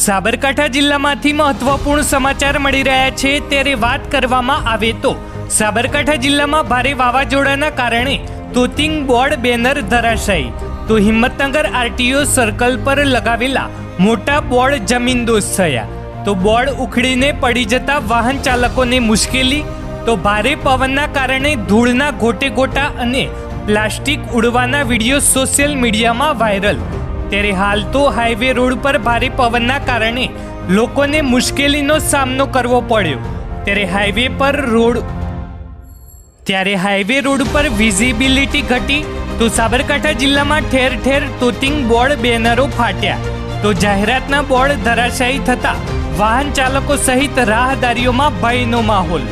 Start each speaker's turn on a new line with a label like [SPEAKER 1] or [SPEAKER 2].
[SPEAKER 1] સાબરકાંઠા જિલ્લામાંથી મહત્વપૂર્ણ સમાચાર મળી રહ્યા છે ત્યારે વાત કરવામાં આવે તો સાબરકાંઠા જિલ્લામાં ભારે વાવાઝોડાના કારણે તોતિંગ બોર્ડ બેનર ધરાશાયી. તો હિંમતનગર આરટીઓ સર્કલ પર લગાવેલા મોટા બોર્ડ જમીનદોસ્ત થયા. તો બોર્ડ ઉખડીને પડી જતા વાહન ચાલકોને મુશ્કેલી. તો ભારે પવનના કારણે ધૂળના ગોટે ગોટા અને પ્લાસ્ટિક ઉડવાના વીડિયો સોશિયલ મીડિયામાં વાયરલ. ત્યારે હાલ તો હાઈવે રોડ પર ભારે પવનના કારણે લોકોને મુશ્કેલીનો સામનો કરવો પડ્યો. ત્યારે હાઈવે પર રોડ ત્યારે હાઈવે રોડ પર વિઝિબિલિટી ઘટી તો સાબરકાંઠા જિલ્લામાં ઠેર ઠેર તોતિંગ બોર્ડ બેનરો ફાટ્યા. તો જાહેરાતના બોર્ડ ધરાશાયી થતા વાહન ચાલકો સહિત રાહદારીઓમાં ભયનો માહોલ.